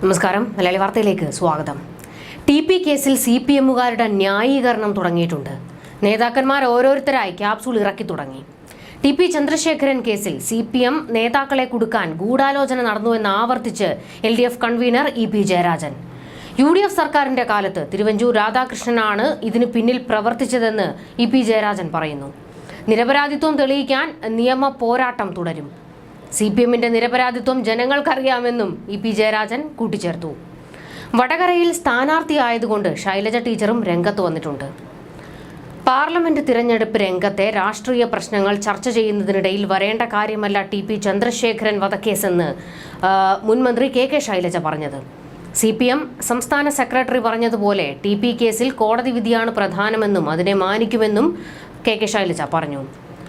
നമസ്കാരം. മലയാളി വാർത്തയിലേക്ക് സ്വാഗതം. ടി പി കേസിൽ സി പി എമ്മുകാരുടെ ന്യായീകരണം തുടങ്ങിയിട്ടുണ്ട്. നേതാക്കന്മാർ ഓരോരുത്തരായി ക്യാപ്സൂൾ ഇറക്കി തുടങ്ങി. ടി പി ചന്ദ്രശേഖരൻ കേസിൽ സി പി എം നേതാക്കളെ കൊടുക്കാൻ ഗൂഢാലോചന നടന്നുവെന്ന് ആവർത്തിച്ച് L D F convener E P Jayarajan. U D F സർക്കാരിന്റെ കാലത്ത് തിരുവഞ്ചൂർ രാധാകൃഷ്ണനാണ് ഇതിന് പിന്നിൽ പ്രവർത്തിച്ചതെന്ന് ഇ പി ജയരാജൻ പറയുന്നു. നിരപരാധിത്വം തെളിയിക്കാൻ നിയമ പോരാട്ടം തുടരും. സി പി എമ്മിന്റെ നിരപരാധിത്വം ജനങ്ങൾക്കറിയാമെന്നും ഇ പി ജയരാജൻ കൂട്ടിച്ചേർത്തു. വടകരയിൽ സ്ഥാനാർത്ഥിയായതുകൊണ്ട് ശൈലജ ടീച്ചറും രംഗത്ത് വന്നിട്ടുണ്ട്. പാർലമെന്റ് തിരഞ്ഞെടുപ്പ് രംഗത്തെ രാഷ്ട്രീയ പ്രശ്നങ്ങൾ ചർച്ച ചെയ്യുന്നതിനിടയിൽ വരേണ്ട കാര്യമല്ല ടി പി ചന്ദ്രശേഖരൻ വധക്കേസെന്ന് മുൻമന്ത്രി കെ കെ ശൈലജ പറഞ്ഞത്. സി പി എം സംസ്ഥാന സെക്രട്ടറി പറഞ്ഞതുപോലെ ടി പി കേസിൽ കോടതി വിധിയാണ് പ്രധാനമെന്നും അതിനെ മാനിക്കുമെന്നും കെ കെ ശൈലജ പറഞ്ഞു.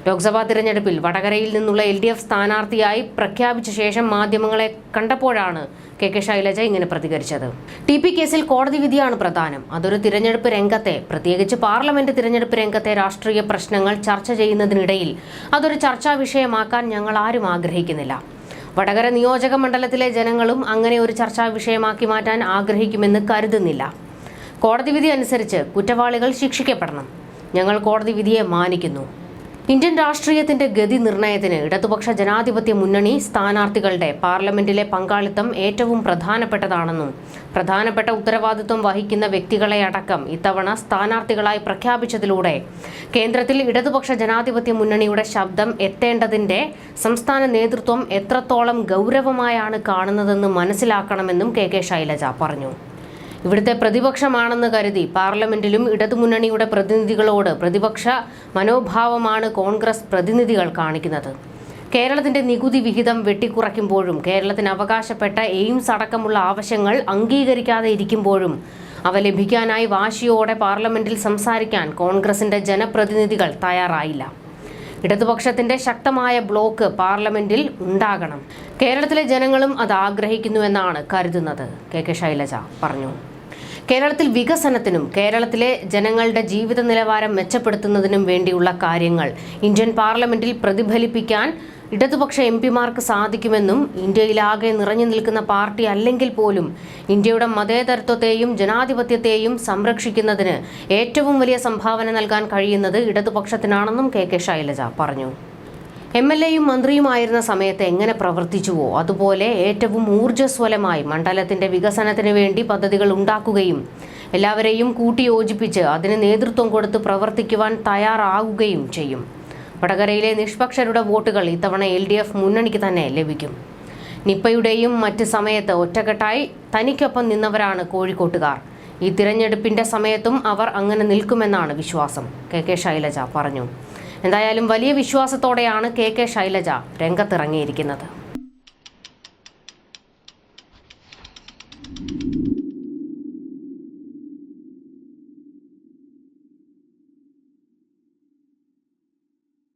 ലോക്സഭാ തിരഞ്ഞെടുപ്പിൽ വടകരയിൽ നിന്നുള്ള എൽ ഡി എഫ് സ്ഥാനാർത്ഥിയായി പ്രഖ്യാപിച്ച ശേഷം മാധ്യമങ്ങളെ കണ്ടപ്പോഴാണ് കെ കെ ശൈലജ ഇങ്ങനെ പ്രതികരിച്ചത്. ടി പി കേസിൽ കോടതി വിധിയാണ് പ്രധാനം. അതൊരു തിരഞ്ഞെടുപ്പ് രംഗത്തെ പ്രത്യേകിച്ച് പാർലമെന്റ് തിരഞ്ഞെടുപ്പ് രംഗത്തെ രാഷ്ട്രീയ പ്രശ്നങ്ങൾ ചർച്ച ചെയ്യുന്നതിനിടയിൽ അതൊരു ചർച്ചാ വിഷയമാക്കാൻ ഞങ്ങൾ ആരും ആഗ്രഹിക്കുന്നില്ല. വടകര നിയോജക മണ്ഡലത്തിലെ ജനങ്ങളും അങ്ങനെ ഒരു ചർച്ചാ വിഷയമാക്കി മാറ്റാൻ ആഗ്രഹിക്കുമെന്ന് കരുതുന്നില്ല. കോടതി വിധി അനുസരിച്ച് കുറ്റവാളികൾ ശിക്ഷിക്കപ്പെടണം. ഞങ്ങൾ കോടതി വിധിയെ മാനിക്കുന്നു. ഇന്ത്യൻ രാഷ്ട്രീയത്തിന്റെ ഗതി നിർണയത്തിന് ഇടതുപക്ഷ ജനാധിപത്യ മുന്നണി സ്ഥാനാർത്ഥികളുടെ പാർലമെന്റിലെ പങ്കാളിത്തം ഏറ്റവും പ്രധാനപ്പെട്ടതാണെന്നും പ്രധാനപ്പെട്ട ഉത്തരവാദിത്വം വഹിക്കുന്ന വ്യക്തികളെ അടക്കം ഇത്തവണ സ്ഥാനാർത്ഥികളായി പ്രഖ്യാപിച്ചതിലൂടെ കേന്ദ്രത്തിൽ ഇടതുപക്ഷ ജനാധിപത്യ മുന്നണിയുടെ ശബ്ദം എത്തേണ്ടതിന്റെ സംസ്ഥാന നേതൃത്വം എത്രത്തോളം ഗൗരവമായാണ് കാണുന്നതെന്ന് മനസ്സിലാക്കണമെന്നും കെ കെ ശൈലജ പറഞ്ഞു ഇവിടുത്തെ പ്രതിപക്ഷമാണെന്ന് കരുതി പാർലമെന്റിലും ഇടതുമുന്നണിയുടെ പ്രതിനിധികളോട് പ്രതിപക്ഷ മനോഭാവമാണ് കോൺഗ്രസ് പ്രതിനിധികൾ കാണിക്കുന്നത്. കേരളത്തിന്റെ നികുതി വിഹിതം വെട്ടിക്കുറയ്ക്കുമ്പോഴും കേരളത്തിന് അവകാശപ്പെട്ട എയിംസ് അടക്കമുള്ള ആവശ്യങ്ങൾ അംഗീകരിക്കാതെ ഇരിക്കുമ്പോഴും അവ ലഭിക്കാനായി വാശിയോടെ പാർലമെന്റിൽ സംസാരിക്കാൻ കോൺഗ്രസിന്റെ ജനപ്രതിനിധികൾ തയ്യാറായില്ല. ഇടതുപക്ഷത്തിന്റെ ശക്തമായ ബ്ലോക്ക് പാർലമെന്റിൽ ഉണ്ടാകണം. കേരളത്തിലെ ജനങ്ങളും അത് ആഗ്രഹിക്കുന്നുവെന്നാണ് കരുതുന്നത്. കെ കെ ശൈലജ പറഞ്ഞു. കേരളത്തിൽ വികസനത്തിനും കേരളത്തിലെ ജനങ്ങളുടെ ജീവിത നിലവാരം മെച്ചപ്പെടുത്തുന്നതിനും വേണ്ടിയുള്ള കാര്യങ്ങൾ ഇന്ത്യൻ പാർലമെന്റിൽ പ്രതിഫലിപ്പിക്കാൻ ഇടതുപക്ഷ എം പിമാർക്ക് സാധിക്കുമെന്നും ഇന്ത്യയിലാകെ നിറഞ്ഞു നിൽക്കുന്ന പാർട്ടി അല്ലെങ്കിൽ പോലും ഇന്ത്യയുടെ മതേതരത്വത്തെയും ജനാധിപത്യത്തെയും സംരക്ഷിക്കുന്നതിന് ഏറ്റവും വലിയ സംഭാവന നൽകാൻ കഴിയുന്നത് ഇടതുപക്ഷത്തിനാണെന്നും കെ കെ ശൈലജ പറഞ്ഞു. എം എൽ എയും മന്ത്രിയുമായിരുന്ന സമയത്ത് എങ്ങനെ പ്രവർത്തിച്ചുവോ അതുപോലെ ഏറ്റവും ഊർജസ്വലമായി മണ്ഡലത്തിന്റെ വികസനത്തിന് വേണ്ടി പദ്ധതികൾ ഉണ്ടാക്കുകയും എല്ലാവരെയും കൂട്ടിയോജിപ്പിച്ച് അതിന് നേതൃത്വം കൊടുത്ത് പ്രവർത്തിക്കുവാൻ തയ്യാറാകുകയും ചെയ്യും. വടകരയിലെ നിഷ്പക്ഷരുടെ വോട്ടുകൾ ഇത്തവണ എൽ ഡി എഫ് മുന്നണിക്ക് തന്നെ ലഭിക്കും. നിപ്പയുടെയും മറ്റ് സമയത്ത് ഒറ്റക്കെട്ടായി തനിക്കൊപ്പം നിന്നവരാണ് കോഴിക്കോട്ടുകാർ. ഈ തിരഞ്ഞെടുപ്പിന്റെ സമയത്തും അവർ അങ്ങനെ നിൽക്കുമെന്നാണ് വിശ്വാസം. കെ കെ ശൈലജ പറഞ്ഞു. എന്തായാലും വലിയ വിശ്വാസത്തോടെയാണ് കെ കെ ശൈലജ രംഗത്തിറങ്ങിയിരിക്കുന്നത്.